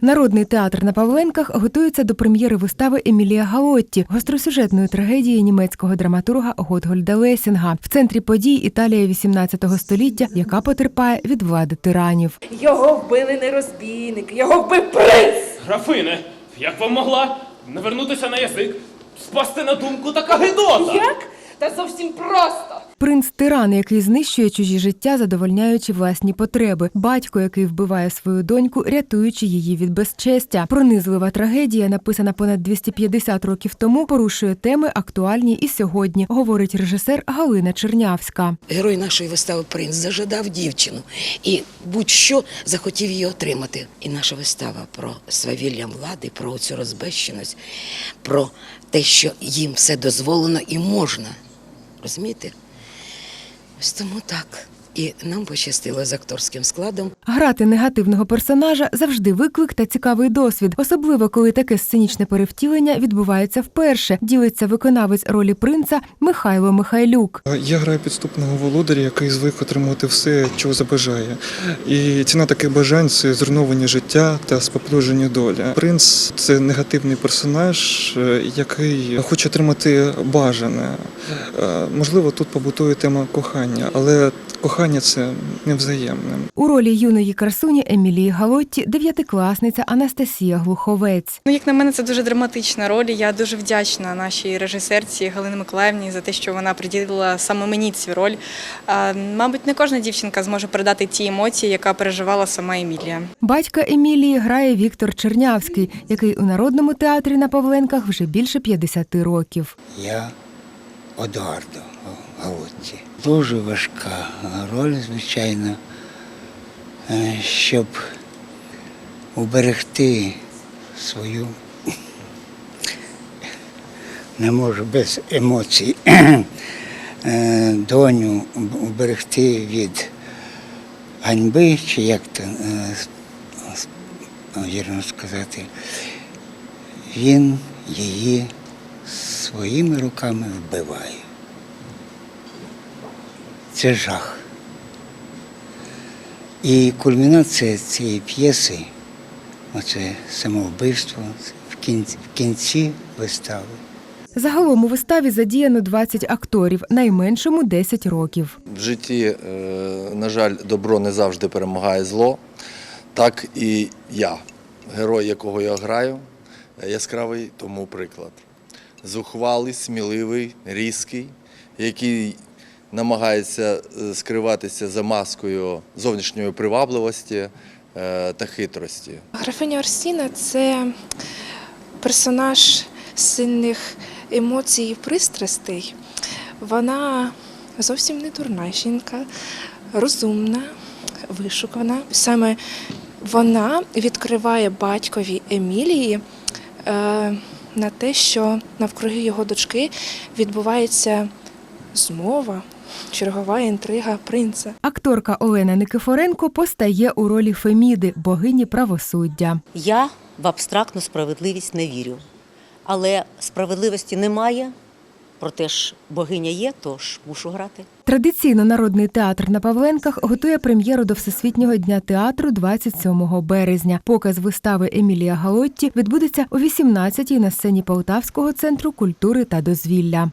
Народний театр на Павленках готується до прем'єри вистави Емілія Галотті, гостросюжетної трагедії німецького драматурга Готгольда Лесінга. В центрі подій Італія 18 століття, яка потерпає від влади тиранів. Його вбили не розбійник, його вбив принц! Графине, як вам могла навернутися на язик, спасти на думку така гидота? Та зовсім просто. Принц тиран, який знищує чужі життя, задовольняючи власні потреби. Батько, який вбиває свою доньку, рятуючи її від безчестя. Пронизлива трагедія, написана понад 250 років тому, порушує теми актуальні і сьогодні, говорить режисер Галина Чернявська. Герой нашої вистави принц зажадав дівчину і будь-що захотів її отримати. І наша вистава про свавілля влади, про цю розбещеність, про те, що їм все дозволено і можна. Розумієте? Ось тому так. І нам пощастило з акторським складом. Грати негативного персонажа завжди виклик та цікавий досвід, особливо коли таке сценічне перевтілення відбувається вперше. Ділиться виконавець ролі принца Михайло Михайлюк. Я граю підступного володаря, який звик отримувати все, чого забажає. І ціна таких бажань це зруйновані життя та споплюжені доля. Принц це негативний персонаж, е, який хоче отримати бажане. Е, Можливо, тут побутує тема кохання, але кохання це невзаємне. У ролі юної красуні Емілії Галотті дев'ятикласниця Анастасія Глуховець. Ну, як на мене, це дуже драматична роль. Я дуже вдячна нашій режисерці Галині Миколаївні за те, що вона приділила саме мені цю роль. А, Мабуть, не кожна дівчинка зможе передати ті емоції, яка переживала сама Емілія. Батька Емілії грає Віктор Чернявський, який у народному театрі на Павленках вже більше 50 років. Я Одуардо Галотті. Дуже важка роль, звичайно, е, щоб уберегти свою, не можу без емоцій, е, доню уберегти від ганьби, чи як то е, вірно сказати, він її своїми руками вбиває. Це жах. І кульмінація цієї п'єси, оце самовбивство в кінці, в кінці вистави. Загалом у виставі задіяно 20 акторів, найменшому 10 років. В житті, е, на жаль, добро не завжди перемагає зло. Так і я, герой, якого я граю, е, яскравий тому приклад. Зухвалий, сміливий, різкий, який намагається е, скриватися за маскою зовнішньої привабливості е, та хитрості. Графиня Орсіна це персонаж сильних емоцій і пристрастей. Вона зовсім не дурна жінка, розумна, вишукана. Саме вона відкриває батькові Емілії е, на те, що навкруги його дочки відбувається змова, чергова інтрига принца. Акторка Олена Никифоренко постає у ролі Феміди, богині правосуддя. Я в абстрактну справедливість не вірю. Але справедливості немає, проте ж богиня є, тож мушу грати. Традиційно народний театр на Павленках готує прем'єру до Всесвітнього дня театру 27 березня. Показ вистави Емілія Галотті відбудеться о 18-й на сцені Полтавського центру культури та дозвілля.